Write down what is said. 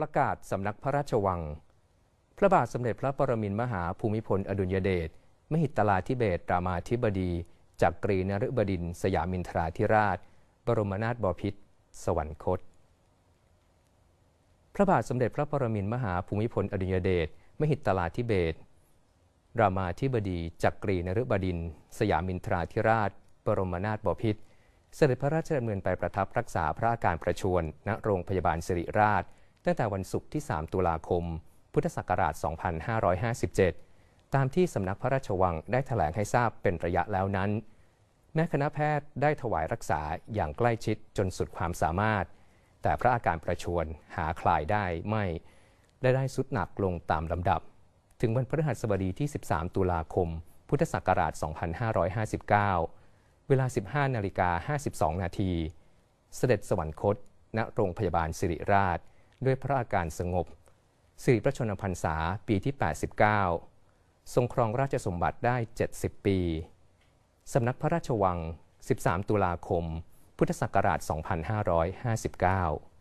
ประกาศสำนักพระราชวัง พระบาทสมเด็จพระปรมินทรมหาภูมิพลอดุลยเดชมหิตลาธิเบศรามาธิบดีจากกรีนฤบดิน สยามินทราธิราช บรมนาถบพิตรสวรรคต พระบาทสมเด็จพระปรมินทรมหาภูมิพลอดุลยเดชมหิตลาธิเบศรามาธิบดีจากรีนฤบดิน สยามินทราธิราช บรมนาถบพิตรเสด็จพระราชดำเนินไปประทับรักษาพระอาการประชวรณโรงพยาบาลสิริราช ตั้งแต่วันศุกร์ที่ 3 ตุลาคม พุทธศักราช 2557 ตามที่สำนักพระราชวังได้แถลงให้ทราบเป็นระยะแล้วนั้น แม้คณะแพทย์ได้ถวายรักษาอย่างใกล้ชิดจนสุดความสามารถ แต่พระอาการประชวรหาคลายได้ไม่และได้สุดหนักลงตามลำดับ ถึงวันพฤหัสบดีที่ 13 ตุลาคม พุทธศักราช 2559 เวลา 15นาฬิกา52 นาที เสด็จสวรรคต ณ โรงพยาบาลสิริราช ด้วยพระอาการสงบ สิริพระชนมพรรษาปีที่ 89 ทรงครองราชสมบัติได้ 70 ปี สำนักพระราชวัง 13 ตุลาคม พุทธศักราช 2559